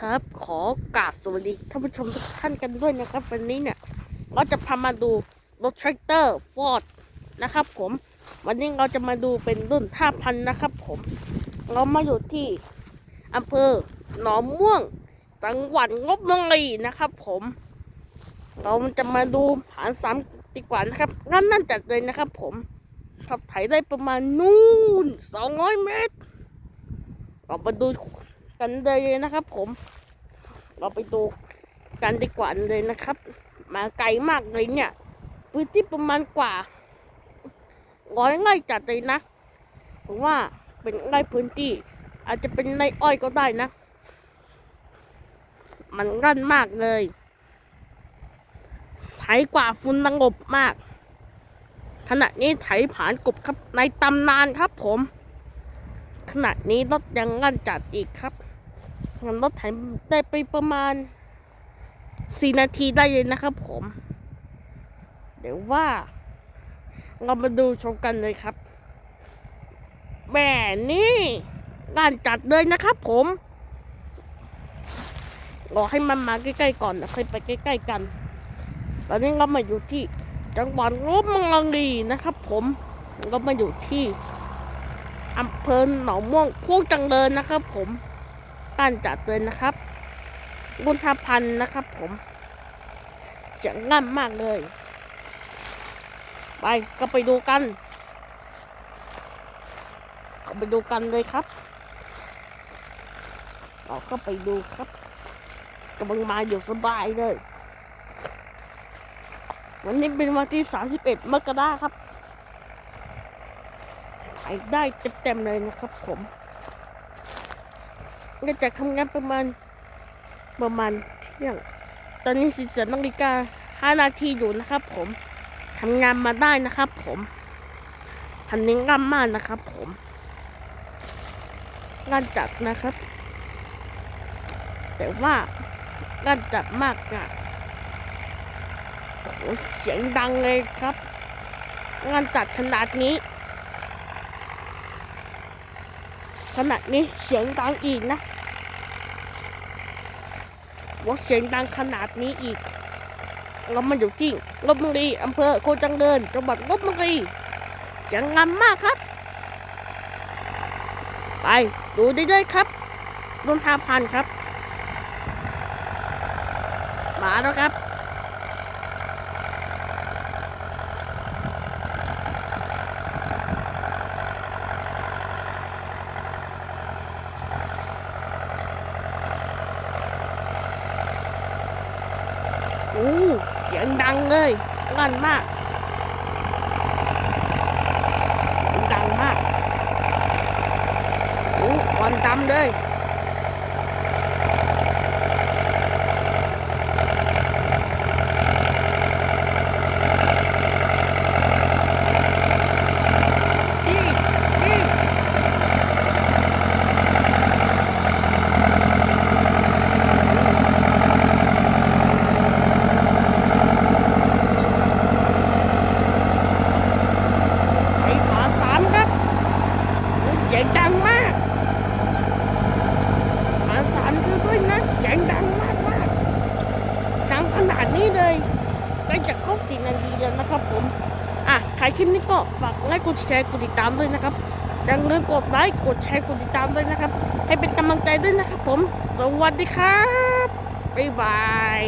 ครับ ขอกราบสวัสดีท่านผู้ชมทุกท่านกันด้วยนะครับ วันนี้เนี่ยเราจะพามาดูรถแทรกเตอร์ฟอร์ดนะครับ ผม วันนี้เราจะมาดูเป็นรุ่น5,000นะครับ ผม เรามาอยู่ที่อำเภอหนองม่วงจังหวัดงบบุรีนะครับ ผม เราจะมาดูผ่านสามดีกว่านะครับงั้นนั่นจัดเลยนะครับ ผมขับไถได้ประมาณนู่น200เมตรเราไปดู กันเลยนะครับ ผม เราไปดูกันดีกว่าเลยนะครับ มาไกลมากเลยเนี่ยพื้นที่ประมาณกว่าร้อยไร่จัดเลยนะผมว่าเป็นไร่พื้นที่ อาจจะเป็นไร่อ้อยก็ได้นะ มันรั่นมากเลยไถกว่าฝุ่นสงบมากขณะนี้ไถผ่านกบครับในตำนานครับผม ขณะนี้รถยังลั่นจัดอีกครับ งั้นรถไถได้ไปประมาณสี่นาทีได้เลยนะครับผม เดี๋ยวว่า เรามาดูชมกันเลยครับแหม่นี่ลั่นจัดเลยนะครับผมรอให้มันมาใกล้ๆก่อนแล้วค่อยไปใกล้ๆกัน ตอนนี้เรามาอยู่ที่ จังหวัดลบบุรีนะครับ ผมเรามาอยู่ที่อำเภอหนองม่วงพวกจังเลยนะครับ ผม ตั้นจัดเลยนะครับบุญทพันธ์นะครับ ผมเสียงง่ำมากเลย ไปก็ไปดูกันก็ไปดูกันเลยครับเราก็ไปดูครับกำลังมาอยู่สบายเลย วันนี้เป็นวันที่ 31 มกราครับขายได้เต็มๆเลยนะครับผม ก็จะทำงานประมาณประมาณเที่ยง ตอนนี้สิบสนาฬิกาห้านาทีอยู่นะครับ ผมทำงานมาได้นะครับ ผมพันนี้ง่ำมากนะครับ ผมงานจัดนะครับ แต่ว่างานจัดมากนะโอ้โหเสียงดังเลยครับ งานจัดขนาดนี้ขณะนี้เสียงดังอีกนะ ว่าเสียงดังขนาดนี้อีก เรามาอยู่ที่ลบบุรีอำเภอโคจังเดินจังหวัดลบบุรีจังงามมากครับ ไปดูได้เลยครับรุ่นทาพันครับ มาแล้วครับ อู้เสียงดังเลยลั่นมาก ดังมากอู้ควันดำเลยนี่นี่ ไอ้ฝาสามครับเสียงดังมากฝาสามคือด้วยนะเสียงดังมากมากดังขนาดนี้เลยใกล้จะครบสี่นาทีแล้วนะครับผม อะใครคลิปนี้ก็ฝากไลค์กดแชร์กดติดตามด้วยนะครับอย่าลืมกดไลค์กดแชร์กดติดตามด้วยนะครับ ให้เป็นกำลังใจด้วยนะครับผม สวัสดีครับบ๊ายบาย